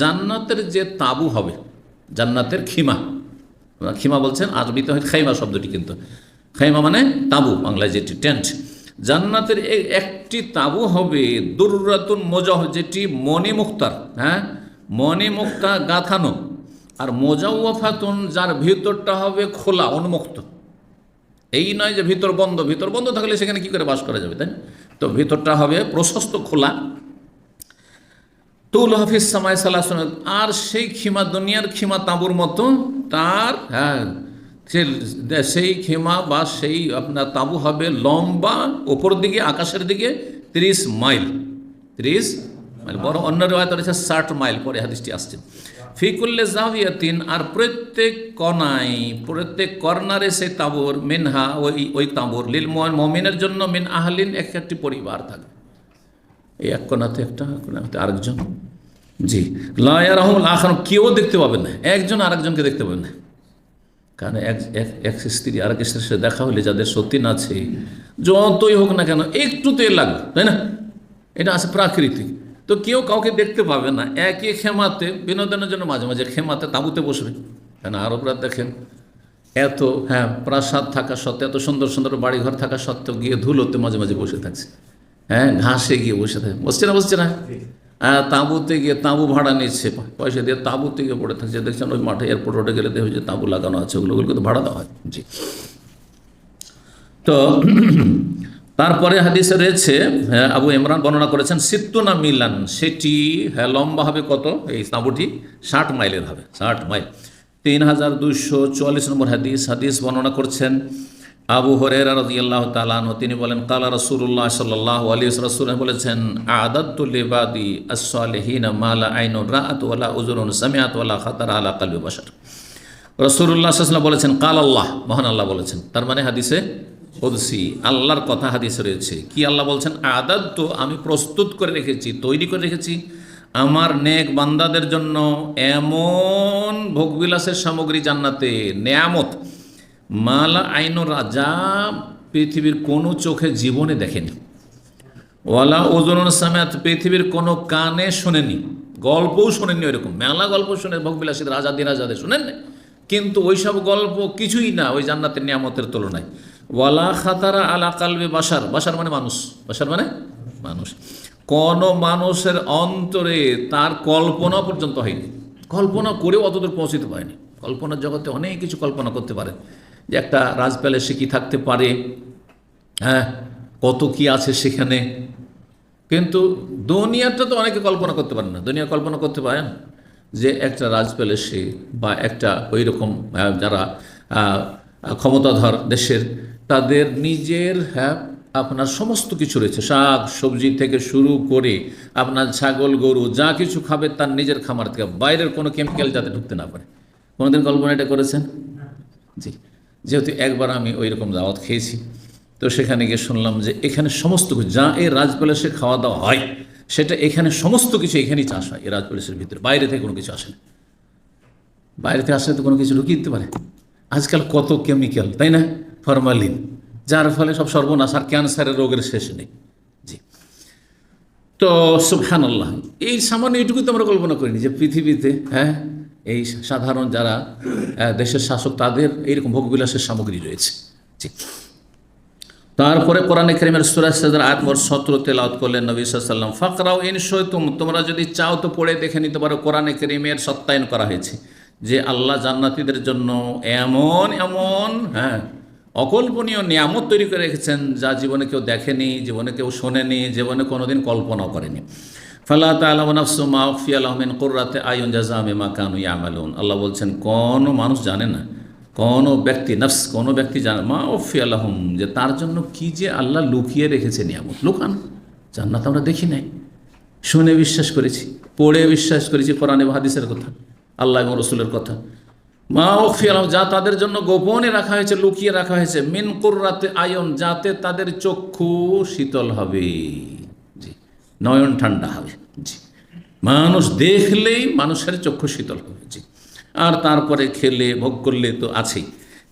জান্নাতের যে তাবু হবে, জান্নাতের খিমা খিমা বলছেন আরবিতে হয় খাইমা শব্দটি কিন্তু। খাইমা মানে তাবু, বাংলায় যেটি টেন্ট। জান্নাতের একটি তাবু হবে দুর্রাতুন মোজাহ, যেটি মনে মুক্তার হ্যাঁ? মনে মুক্তা গাথানো। আর মোজাউফাতুন যার ভিতরটা হবে খোলা, উন্মুক্ত। এই নয় যে ভিতর বন্ধ ভিতর বন্ধ থাকলে সেখানে কি করে বাস করা যাবে, তাই তো ভিতরটা হবে প্রশস্ত, খোলা। তুল হাফিজ সামাই সাল্লাহ আর সেই খিমা দুনিয়ার খিমা তাঁবুর মতো তার হ্যাঁ সেই খিমা বা সেই আপনার তাঁবু হবে লম্বা ওপর দিকে, আকাশের দিকে তিরিশ মাইল। তিরিশ মাইল বড় অন্য রেওয়ায়ত রয়েছে ষাট মাইল পরে হাদিসটি আসছে। ফিকুল্লে জাভিয়াতিন আর প্রত্যেক কনাই প্রত্যেক কর্নারে সেই তাঁবুর, মিনহা, ওই ওই তাঁবুর, লিল মমিনের জন্য মিন আহলিন এক একটি পরিবার থাকবে এই এক কোনাতে একটা, এক কোনাতে আরেকজন। জি। লায়ারহমুল আখান কেউ দেখতে পাবেন না। একজন আরেকজনকে দেখতে পাবেন না। কারণ এক এক স্ত্রী আরেক স্ত্রীর সাথে দেখা হলে যাদের সত্যি না আছে, যতই হোক না কেন, একটু তো এ লাগবে, তাই না? এটা আছে প্রাকৃতিক। তো কেউ কাউকে দেখতে পাবে না। একই খেমাতে বিনোদনের জন্য মাঝে মাঝে খেমাতে তাঁবুতে বসবে। কেন আরবরা দেখেন, এত হ্যাঁ প্রাসাদ থাকা সত্ত্বেও, এত সুন্দর সুন্দর বাড়িঘর থাকা সত্ত্বেও গিয়ে ধুলোতে মাঝে মাঝে বসে থাকছে। হ্যাঁ ঘাসে গিয়ে বসে থাকে। বসছে না বসছে না? হ্যাঁ তাঁবুতে গিয়ে তাঁবু ভাড়া নিচ্ছে। পয়সা দিয়ে তাঁবুতে গিয়ে পড়ে থাকছে দেখছেন ওই মাঠে এয়ারপোর্ট গেলে দেখবে যে তাঁবু লাগানো আছে। ওগুলো ওগুলোকে তো ভাড়া দেওয়া হয়। জি। তো তারপরে হাদিসে রয়েছে হ্যাঁ, আবু ইমরান বর্ণনা করেছেন সিত্তুনা মিলান সেটি হ্যাঁ লম্বা হবে কত? এই তাঁবুটি ষাট মাইলের হবে। ষাট মাইল। তিন হাজার দুইশো চুয়াল্লিশ নম্বর হাদিস। হাদিস বর্ণনা করছেন আবু রাদিয়াল্লাহু তাআলা আনহু, তিনি বলেন, কালা রাসূলুল্লাহ সাল্লাল্লাহু আলাইহি রাসূল বলেছেন আদাতু লিবাদি as-salihin মা লা আইনুন রাআত ওয়ালা উযুরুন সামিআত ওয়ালা খাতার আলা কলবি বাশার। রসুল্লাহ সাল্লাম বলেছেন, কাল আল্লাহ মহান আল্লাহ বলেছেন। তার মানে হাদিসে ওদসি আল্লাহর কথা হাদিসে রয়েছে। কি আল্লাহ বলছেন? আদাত তো আমি প্রস্তুত করে রেখেছি, তৈরি করে রেখেছি। আমার নেক বান্দাদের জন্য এমন ভোগবিলাসের সামগ্রী জান্নাতে, নেয়ামত মালা আইন রাজা পৃথিবীর কোনো চোখে জীবনে দেখেনি। ওয়ালা ওজন সামেত পৃথিবীর কোনো কানে শোনেনি। গল্পও শোনেননি ওইরকম। মেলা গল্প শুনে ভোগবিলাসীদের আজাদি রাজাদের শোনেন কিন্তু ওইসব গল্প কিছুই না ওই জান্নাতের নিয়ামতের তুলনায়। ওয়ালা খাতারা আলা কালবে বাসার বাসার মানে মানুষ। বাসার মানে মানুষ। কোন মানুষের অন্তরে তার কল্পনা পর্যন্ত হয়নি। কল্পনা করেও অতদূর পৌঁছতে পারেনি। কল্পনার জগতে অনেক কিছু কল্পনা করতে পারে। যে একটা রাজ প্যালেসে কি থাকতে পারে? হ্যাঁ কত কি আছে সেখানে? কিন্তু দুনিয়াটা তো অনেকে কল্পনা করতে পারেন না। দুনিয়া কল্পনা করতে পারেন যে একটা রাজ প্যালেসে বা একটা ওই রকম আহ, যারা ক্ষমতাধর দেশের তাদের নিজের হ্যাঁ আপনার সমস্ত কিছু রয়েছে। শাক সবজি থেকে শুরু করে আপনার ছাগল গরু যা কিছু খাবে তার নিজের খামার থেকে বাইরের কোনো কেমিক্যাল যাতে ঢুকতে না পারে। কোনোদিন কল্পনা এটা করেছেন? জি। যেহেতু একবার আমি ওই রকম দাওয়াত খেয়েছি, তো সেখানে গিয়ে শুনলাম যে এখানে সমস্ত কিছু, যা এই রাজপ্যালেসে খাওয়া দাওয়া হয়, সেটা এখানে সমস্ত কিছু এখানেই চাষ হয়, এই রাজপ্যালেসের ভিতরে। বাইরে থেকে কোনো কিছু আসে না। বাইরে থেকে আসলে তো কোনো কিছু ঢুকিয়ে দিতে পারে। আজকাল কত কেমিক্যাল তাই না? ফরমালিন যার ফলে সব সর্বনাশ, আর ক্যান্সারের রোগের শেষ নেই। জি। তো সুবহান আল্লাহ এই সামান্য এইটুকু তো আমরা কল্পনা করিনি যে পৃথিবীতে হ্যাঁ এই সাধারণ যারা দেশের শাসক, তাদের এইরকম ভোগবিলাসের সামগ্রী রয়েছে। তারপরে কোরআনে করিমের সুরাজ আটমর সতেরো তেলাওত করলেন নবী সাল্লাম ফাকরাও ইন সৈতুম তোমরা যদি চাও তো পড়ে দেখে নিতে পারো, কোরআনে করিমের সত্যায়ন করা হয়েছে যে আল্লাহ জান্নাতীদের জন্য এমন এমন হ্যাঁ অকল্পনীয় নিয়ামত তৈরি করে রেখেছেন যা জীবনে কেউ দেখেনি, জীবনে কেউ শোনেনি, জীবনে কোনোদিন কল্পনাও করেনি। ফাল্লাহ তালাম নাফসু মাফি আলহমিন কোর্রাতে আয়ন জাজামে মা কানু ইয়ামালুন। আল্লাহ বলছেন, কোনো মানুষ জানে না, কোনো ব্যক্তি, নফস, কোনো ব্যক্তি জানে মা ওফি আল্লাহম যে তার জন্য কি যে আল্লাহ লুকিয়ে রেখেছে নিয়ামত। লুকান, জান্নাত আমরা দেখি নাই। শুনে বিশ্বাস করেছি, পড়ে বিশ্বাস করেছি কোরআনে হাদিসের কথা, আল্লাহ এবং রসুলের কথা। মা ওফি আলম যা তাদের জন্য গোপনে রাখা হয়েছে, লুকিয়ে রাখা হয়েছে, মিন কুর্রাতে আয়ন যাতে তাদের চক্ষু শীতল হবে। নয়ন ঠান্ডা হবে। জি। মানুষ দেখলেই মানুষের চক্ষু শীতল হবে। জি। আর তারপরে খেলে, ভোগ করলে তো আছেই।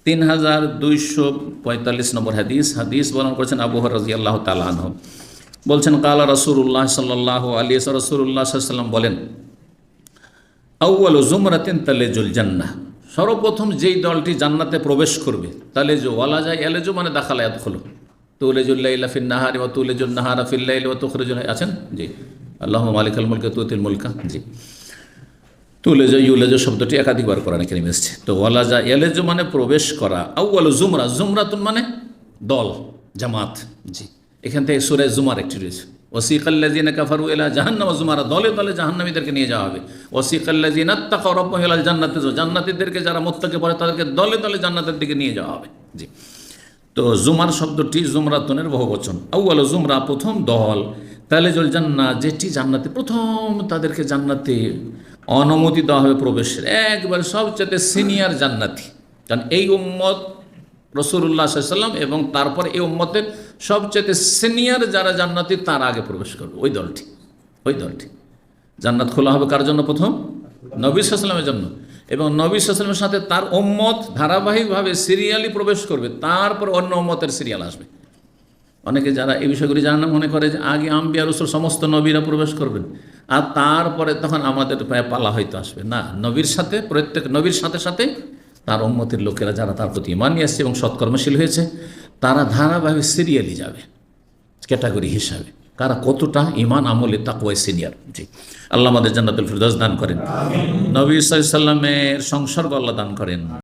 তিন হাজার দুইশো পঁয়তাল্লিশ নম্বর হাদিস হাদিস বর্ণনা করেছেন আবু রাজি আল্লাহ তালাহ বলছেন, কালা রসুল্লাহ সাল্লাহ আলী রসুল্লাহ সাল্লাম বলেন আউ্বাল জুমরাতিন তালেজুল জান্নাহ। সর্বপ্রথম যেই দলটি জান্নাতে প্রবেশ করবে, তালেজু ওয়ালা যায়, এলেজু মানে দাখালায়াত হলো তুলেজুল্লাহ তুখরুজুল আছেন? জি। আল্লাহ মালিকাল মুলকা জি। শব্দটি একাধিকবার করা নাকি তো মানে প্রবেশ করা। আউ্বাল জুমরা, জুমরাতুন মানে দল, জামাত। জি। এখান থেকে সুরে জুমার একটি রয়েছে। ওসিকাল্লাজিনা জাহান্নামা, জুমারা দলে দলে জাহান্নামীদেরকে নিয়ে যাওয়া হবে। জান্নাতীদেরকে যারা মোত্তাকে পড়ে তাদেরকে দলে দলে জান্নাতের দিকে নিয়ে যাওয়া হবে। জি। তো জুমার শব্দটি জুমরাতনের বহুবচন আউ্বাল জুমরা প্রথম দল। তাহলে জল জান্না যেটি জান্নাতে প্রথম, তাদেরকে জান্নাতে অনুমতি দেওয়া হবে প্রবেশের। একবার সবচেয়ে সিনিয়র জান্নাতি। কারণ এই উম্মত রসুল্লাহ সাল্লাম এবং তারপর এই উম্মতের সবচেয়ে সিনিয়র যারা জান্নাতি, তার আগে প্রবেশ করবে। ওই দলটি। ওই দলটি। জান্নাত খোলা হবে কার জন্য প্রথম? নবী সাল্লামের জন্য। এবং নবী সাল্লামের সাথে তার উম্মত ধারাবাহিকভাবে সিরিয়ালি প্রবেশ করবে, তারপর অন্য উম্মতের সিরিয়াল আসবে। অনেকে যারা এই বিষয়গুলি জানে না, মনে করে যে আগে আম্বিয়া রসুল সমস্ত নবীরা প্রবেশ করবেন, আর তারপরে তখন আমাদের পালা হয়তো আসবে। না, নবীর সাথে, প্রত্যেক নবীর সাথে সাথে তার উম্মতির লোকেরা যারা তার প্রতি ইমান নিয়ে আসছে এবং সৎকর্মশীল হয়েছে, তারা ধারাবাহিক সিরিয়ালি যাবে, ক্যাটাগরি হিসাবে। কারা কতটা ইমান আমলে তাকুয়ায় সিনিয়র? জি। আল্লাহ আমাদের জান্নাতুল ফিরদৌস দান করেন। নবী সাল্লামের সংসর্গ আল্লাহ দান করেন।